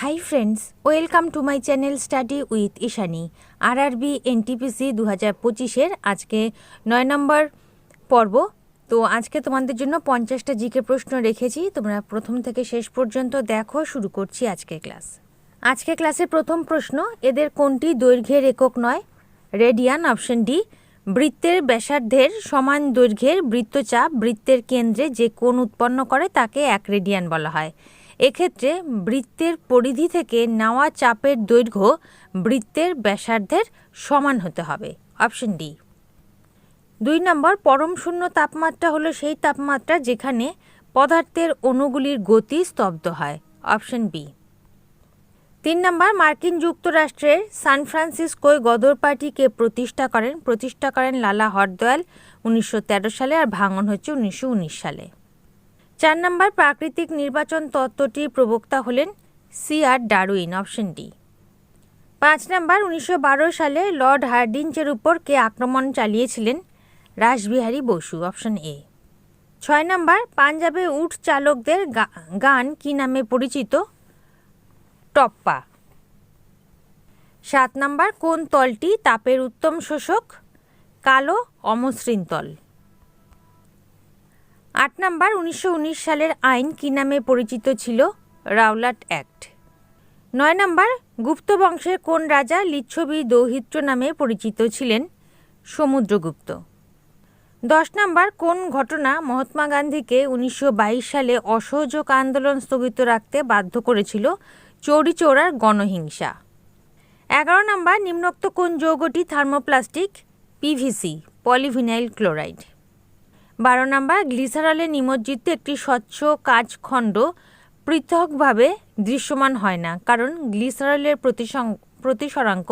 Hi friends welcome to my channel study with Ishani RRB NTPC দু হাজার পঁচিশের আজকে নয় নম্বর পর্ব। তো আজকে তোমাদের জন্য পঞ্চাশটা জিকে প্রশ্ন রেখেছি, তোমরা প্রথম থেকে শেষ পর্যন্ত দেখো, শুরু করছি আজকে ক্লাস। আজকে ক্লাসের প্রথম প্রশ্ন, এদের কোনটি দৈর্ঘ্যের একক নয়? রেডিয়ান অপশন ডি বৃত্তের ব্যাসার্ধের সমান দৈর্ঘ্যের বৃত্তচাপ বৃত্তের কেন্দ্রে যে কোণ উৎপন্ন করে তাকে এক রেডিয়ান বলা হয়। এক্ষেত্রে বৃত্তের পরিধি থেকে নেওয়া চাপের দৈর্ঘ্য বৃত্তের ব্যাসার্ধের সমান হতে হবে। Option D. দুই নম্বর, পরম শূন্য তাপমাত্রা হলো সেই তাপমাত্রা যেখানে পদার্থের অণুগুলির গতি স্তব্ধ হয়। Option B. তিন নম্বর, মার্কিন যুক্তরাষ্ট্রের সান ফ্রান্সিসকোয় গদর পার্টিকে প্রতিষ্ঠা করেন। প্রতিষ্ঠা করেন লালা হরদয়াল উনিশশো তেরো সালে আর ভাঙন হচ্ছে উনিশশো উনিশ সালে। চার নম্বর প্রাকৃতিক নির্বাচন তত্ত্বটির প্রবক্তা হলেন C R Darwin, option D. পাঁচ নম্বর, উনিশশো বারো সালে লর্ড হার্ডিঞ্চের উপর কে আক্রমণ চালিয়েছিলেন? Rashbehari Basu, option A. ছয় নম্বর, পাঞ্জাবে উট চালকদের গান কি নামে পরিচিত? টপ্পা। সাত নম্বর, কোন তলটি তাপের উত্তম শোষক? কালো, অমসৃণ তল। আট নম্বর, উনিশশো উনিশ সালের আইন কী নামে পরিচিত ছিল? Rowlatt Act. নয় নম্বর, গুপ্ত বংশের কোন রাজা লিচ্ছবি দৌহিত্র নামে পরিচিত ছিলেন? সমুদ্রগুপ্ত। দশ নম্বর, কোন ঘটনা মহাত্মা গান্ধীকে উনিশশো বাইশ সালে অসহযোগ আন্দোলন স্থগিত রাখতে বাধ্য করেছিল? চৌরি চৌরার গণহিংসা। এগারো নাম্বার, নিম্নোক্ত কোন যৌগটি থার্মোপ্লাস্টিক? PVC polyvinyl chloride. বারো নম্বর গ্লিসারলে নিমজ্জিত একটি স্বচ্ছ কাজখণ্ড পৃথকভাবে দৃশ্যমান হয় না, কারণ গ্লিসারলের প্রতিসং, প্রতিসরাঙ্ক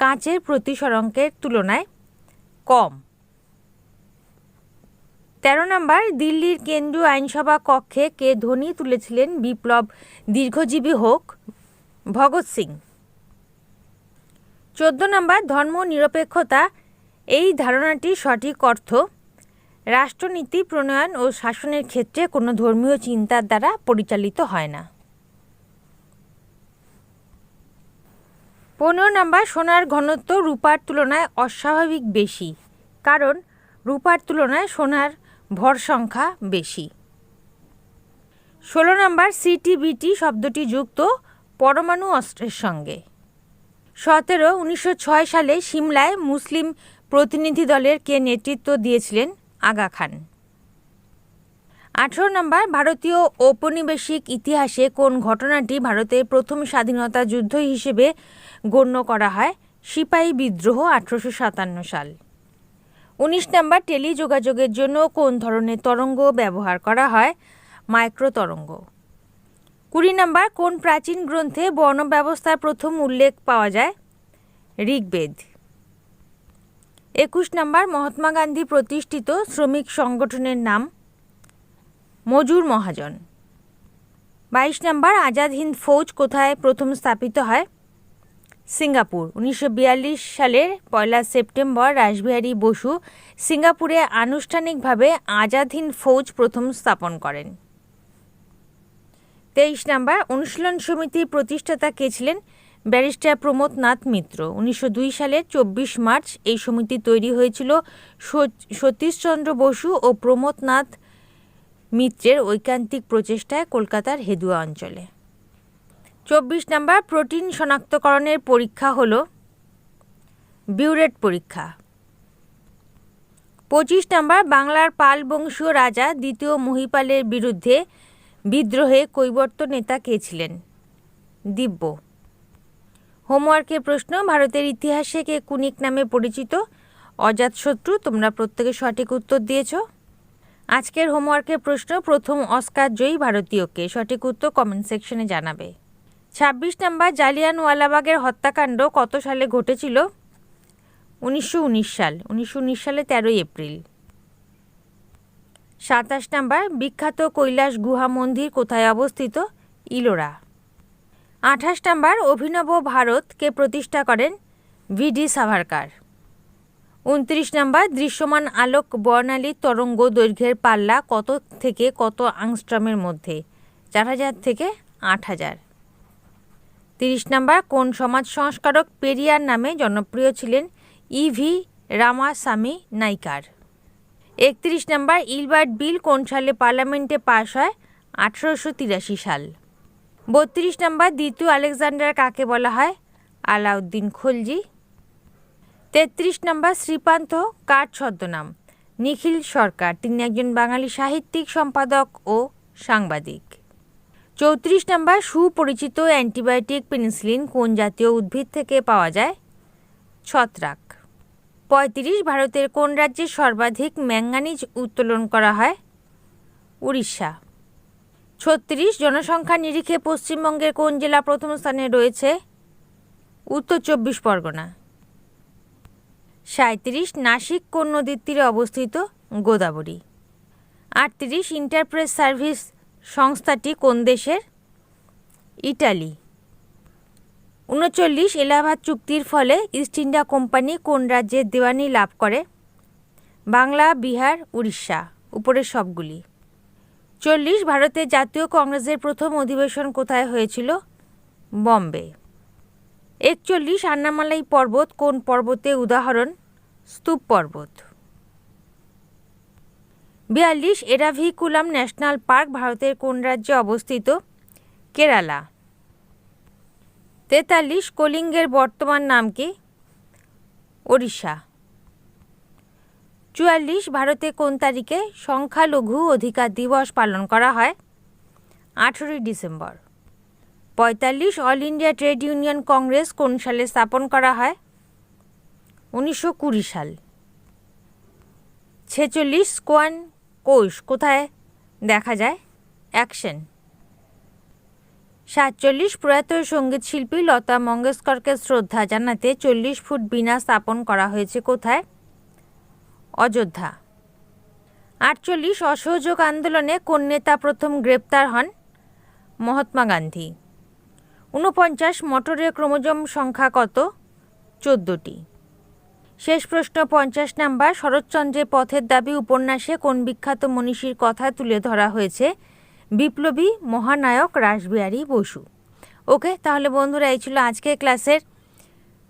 কাঁচের প্রতিসরাঙ্কের তুলনায় কম। তেরো নম্বর, দিল্লির কেন্দ্রীয় আইনসভা কক্ষে কে ধ্বনি তুলেছিলেন বিপ্লব, দীর্ঘজীবী হোক ভগৎ সিং। চোদ্দ নম্বর, ধর্ম নিরপেক্ষতা, এই ধারণাটির সঠিক অর্থ রাষ্ট্রনীতি, প্রণয়ন ও শাসনের ক্ষেত্রে কোনো ধর্মীয় চিন্তার দ্বারা পরিচালিত হয় না। পনেরো নম্বর, সোনার ঘনত্ব রূপার তুলনায় অস্বাভাবিক বেশি, কারণ রূপার তুলনায় সোনার ভর সংখ্যা বেশি। ষোলো নম্বর সিটিবিটি শব্দটি যুক্ত পরমাণু অস্ত্রের সঙ্গে। সতেরো, উনিশশো সালে সিমলায় মুসলিম প্রতিনিধি দলের কে নেতৃত্ব দিয়েছিলেন আগা খান। আঠেরো নম্বর, ভারতীয় ঔপনিবেশিক ইতিহাসে কোন ঘটনাটি ভারতের প্রথম স্বাধীনতা যুদ্ধ হিসেবে গণ্য করা হয়? সিপাহী বিদ্রোহ, আঠেরোশো সাতান্ন সাল। উনিশ নম্বর, টেলিযোগাযোগের জন্য কোন ধরনের তরঙ্গ ব্যবহার করা হয়? মাইক্রো তরঙ্গ কুড়ি নম্বর, কোন প্রাচীন গ্রন্থে বর্ণ ব্যবস্থার প্রথম উল্লেখ পাওয়া যায়? ঋগ্বেদ। একুশ নম্বর মহাত্মা গান্ধী প্রতিষ্ঠিত শ্রমিক সংগঠনের নাম মজুর মহাজন। বাইশ নম্বর আজাদ হিন্দ ফৌজ কোথায় প্রথম স্থাপিত হয়? সিঙ্গাপুর। উনিশশো বিয়াল্লিশ সালের পয়লা সেপ্টেম্বর রাসবিহারী বসু সিঙ্গাপুরে আনুষ্ঠানিকভাবে আজাদ হিন্দ ফৌজ প্রথম স্থাপন করেন। তেইশ নম্বর অনুশীলন সমিতির প্রতিষ্ঠাতা কে ছিলেন? ব্যারিস্টার প্রমোদনাথ মিত্র। উনিশশো দুই সালের চব্বিশ মার্চ এই সমিতি তৈরি হয়েছিল সতীশচন্দ্র বসু ও প্রমোদনাথ মিত্রের ঐকান্তিক প্রচেষ্টায় কলকাতার হেদুয়া অঞ্চলে। চব্বিশ নম্বর প্রোটিন শনাক্তকরণের পরীক্ষা হল বিউরেট পরীক্ষা। পঁচিশ নম্বর বাংলার পাল বংশীয় রাজা দ্বিতীয় মহিপালের বিরুদ্ধে বিদ্রোহে কৈবর্ত নেতা কে ছিলেন? দিব্য। হোমওয়ার্কের প্রশ্ন, ভারতের ইতিহাসে কে কুনিক নামে পরিচিত? অজাতশত্রু তোমরা প্রত্যেকে সঠিক উত্তর দিয়েছ। আজকের হোমওয়ার্কের প্রশ্ন, প্রথম অস্কার জয়ী ভারতীয়কে সঠিক উত্তর কমেন্ট সেকশনে জানাবে। ছাব্বিশ নম্বর জালিয়ানওয়ালাবাগের হত্যাকাণ্ড কত সালে ঘটেছিল? উনিশশো উনিশ সাল, উনিশশো উনিশ সালে তেরোই এপ্রিল। সাতাশ নম্বর, বিখ্যাত কৈলাস গুহা মন্দির কোথায় অবস্থিত? ইলোরা। আঠাশ নম্বর অভিনব ভারতকে প্রতিষ্ঠা করেন ভিডি সাভারকার। উনত্রিশ নম্বর দৃশ্যমান আলোক বর্ণালী তরঙ্গ দৈর্ঘ্যের পাল্লা কত থেকে কত আংস্ট্রমের মধ্যে? চার হাজার থেকে আট হাজার। তিরিশ নাম্বার কোন সমাজ সংস্কারক পেরিয়ার নামে জনপ্রিয় ছিলেন ইভি রামাস্বামী নাইকার? একত্রিশ নাম্বার ইলবার্ট বিল কোন সালে পার্লামেন্টে পাশ হয়? আঠারোশো তিরাশি সাল। বত্রিশ নাম্বার, দ্বিতীয় আলেকজান্ডার কাকে বলা হয়? আলাউদ্দিন খলজি। তেত্রিশ নম্বর, শ্রীপান্ত কার ছদ্মনাম? নিখিল সরকার, তিনি একজন বাঙালি সাহিত্যিক, সম্পাদক ও সাংবাদিক। চৌত্রিশ নম্বর, সুপরিচিত অ্যান্টিবায়োটিক পেনিসিলিন কোন জাতীয় উদ্ভিদ থেকে পাওয়া যায়? ছত্রাক। পঁয়ত্রিশ, ভারতের কোন রাজ্যে সর্বাধিক ম্যাঙ্গানিজ উত্তোলন করা হয়? উড়িষ্যা। ছত্রিশ, জনসংখ্যা নিরিখে পশ্চিমবঙ্গের কোন জেলা প্রথম স্থানে রয়েছে? উত্তর চব্বিশ পরগনা। সাঁত্রিশ নাসিক কোন নদীর তীরে অবস্থিত? গোদাবরী। আটত্রিশ, ইন্টারপ্রেস সার্ভিস সংস্থাটি কোন দেশের? ইটালি। উনচল্লিশ, এলাহাবাদ চুক্তির ফলে ইস্ট ইন্ডিয়া কোম্পানি কোন রাজ্যের দেওয়ানি লাভ করে? বাংলা, বিহার, উড়িষ্যা, উপরের সবগুলি। চল্লিশ ভারতের জাতীয় কংগ্রেসের প্রথম অধিবেশন কোথায় হয়েছিল? বম্বে। একচল্লিশ আন্নামালাই পর্বত কোন পর্বতে উদাহরণ? স্তূপ পর্বত। বিয়াল্লিশ এরাভিকুলাম ন্যাশনাল পার্ক ভারতের কোন রাজ্যে অবস্থিত? কেরালা। তেতাল্লিশ কলিঙ্গের বর্তমান নাম কি? ওড়িশা। চুয়াল্লিশ ভারতে কোন তারিখে সংখ্যালঘু অধিকার দিবস পালন করা হয়? আঠেরোই ডিসেম্বর। পঁয়তাল্লিশ All India Trade Union Congress কোন সালে স্থাপন করা হয়? উনিশশো কুড়ি সাল। ছেচল্লিশ স্কোয়ান কোষ কোথায় দেখা যায়? অ্যাকশন। সাতচল্লিশ প্রয়াত সংগীত শিল্পী লতা মঙ্গেশকরকে শ্রদ্ধা জানাতে চল্লিশ ফুট বিনা স্থাপন করা হয়েছে কোথায়? অযোধ্যা। আটচল্লিশ অসহযোগ আন্দোলনে কোন নেতা প্রথম গ্রেপ্তার হন মহাত্মা গান্ধী। ঊনপঞ্চাশ মটরের ক্রোমোজোম সংখ্যা কত? চোদ্দোটি। শেষ প্রশ্ন পঞ্চাশ নাম্বার, শরৎচন্দ্রের পথের দাবি উপন্যাসে কোন বিখ্যাত মনীষীর কথা তুলে ধরা হয়েছে? বিপ্লবী মহানায়ক রাসবিহারী বসু। ওকে, তাহলে বন্ধুরা, এই ছিল আজকের ক্লাসের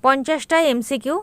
পঞ্চাশটা এমসিকিউ।